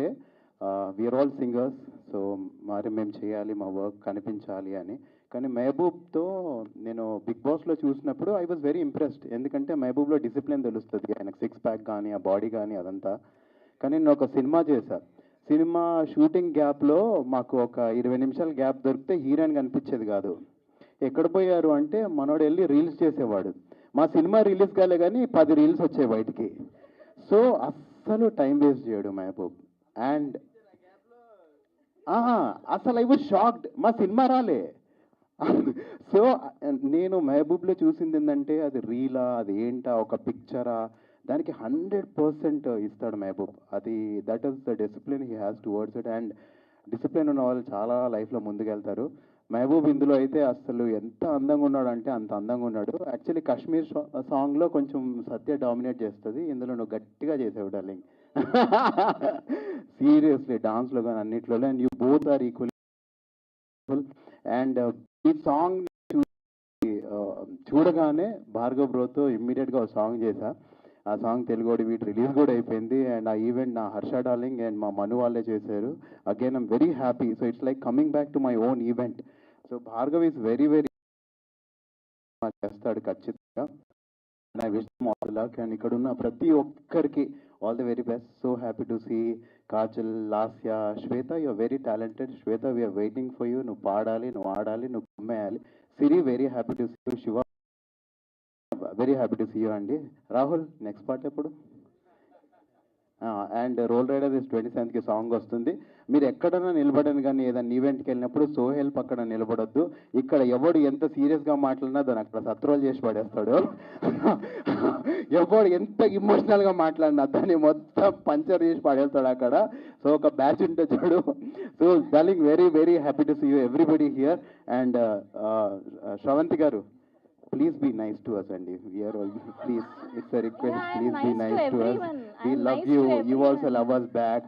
ఏంటంటే we are all singers so మరి మేము చేయాలి మా వర్క్ కనిపించాలి అని. కానీ మహబూబ్తో నేను బిగ్ బాస్లో చూసినప్పుడు ఐ వాజ్ వెరీ ఇంప్రెస్డ్ ఎందుకంటే మహబూబ్లో డిసిప్లిన్ తెలుస్తుంది. ఆయనకు సిక్స్ ప్యాక్ కానీ ఆ బాడీ కానీ అదంతా. కానీ నేను ఒక సినిమా చేశా. సినిమా షూటింగ్ గ్యాప్లో మాకు ఒక ఇరవై నిమిషాల గ్యాప్ దొరికితే హీరోయిన్ కనిపించేది కాదు. ఎక్కడ పోయారు అంటే మనోడు వెళ్ళి రీల్స్ చేసేవాడు. మా సినిమా రిలీజ్ కాలే కానీ పది రీల్స్ వచ్చాయి బయటికి. సో అస్సలు టైం వేస్ట్ చేయడు మహబూబ్. అండ్ అసలు ఐ వాజ్ షాక్డ్. మా సినిమా రాలే. సో నేను మహబూబ్లో చూసింది ఏంటంటే అది రీలా అది ఏంటా ఒక పిక్చరా దానికి హండ్రెడ్ పర్సెంట్ ఇస్తాడు మహబూబ్. అది that is the discipline he has towards it and discipline ఉన్న వాళ్ళు చాలా లైఫ్లో ముందుకెళ్తారు. మహబూబ్ ఇందులో అయితే అసలు ఎంత అందంగా ఉన్నాడు అంటే అంత అందంగా ఉన్నాడు. యాక్చువల్లీ కాశ్మీర్ సాంగ్లో కొంచెం సత్య డామినేట్ చేస్తుంది. ఇందులో నువ్వు గట్టిగా చేసావు డార్లింగ్ సీరియస్లీ డాన్స్లో కానీ అన్నిట్లో and you both are equal and ఈ సాంగ్ uh, చూడగానే భార్గవ్ బ్రోతో ఇమ్మీడియట్గా ఒక సాంగ్ చేశా. ఆ సాంగ్ తెలుగు వీటి రిలీజ్ కూడా అయిపోయింది. అండ్ ఆ ఈవెంట్ నా హర్ష డార్లింగ్ అండ్ మా మను వాళ్ళే చేశారు. Again I'm very happy so it's like coming back to my own event so Bhargav is very very చేస్తాడు ఖచ్చితంగా. And I wish all luck and ఇక్కడ ఉన్న ప్రతి ఒక్కరికి all the very best so happy to see Kajal Lasya Shweta you very talented Shweta we are waiting for you నువ్వు పాడాలి నువ్వు ఆడాలి నువ్వు కుమ్మేయాలి Siri very happy to see Shiva very happy to see you అండి Rahul next part ఎప్పుడు and roll rider is twenty సెవెంత్కి song వస్తుంది. మీరు ఎక్కడైనా నిలబడని కానీ ఏదైనా ఈవెంట్కి వెళ్ళినప్పుడు సోహెల్ పక్కన నిలబడొద్దు. ఇక్కడ ఎవడు ఎంత సీరియస్గా మాట్లాడినా దాన్ని అక్కడ సత్రోల్ చేసి పడేస్తాడు. ఎవడు ఎంత ఇమోషనల్గా మాట్లాడినా దాన్ని మొత్తం పంచర్ చేసి పడేస్తాడు అక్కడ. సో ఒక బ్యాచ్ ఉంటే చూడు. So darling very very happy to see you everybody here and Shravanthi garu please be nice to us అండి we are please it's request please be nice to us. We I'm love nice you. You also love us back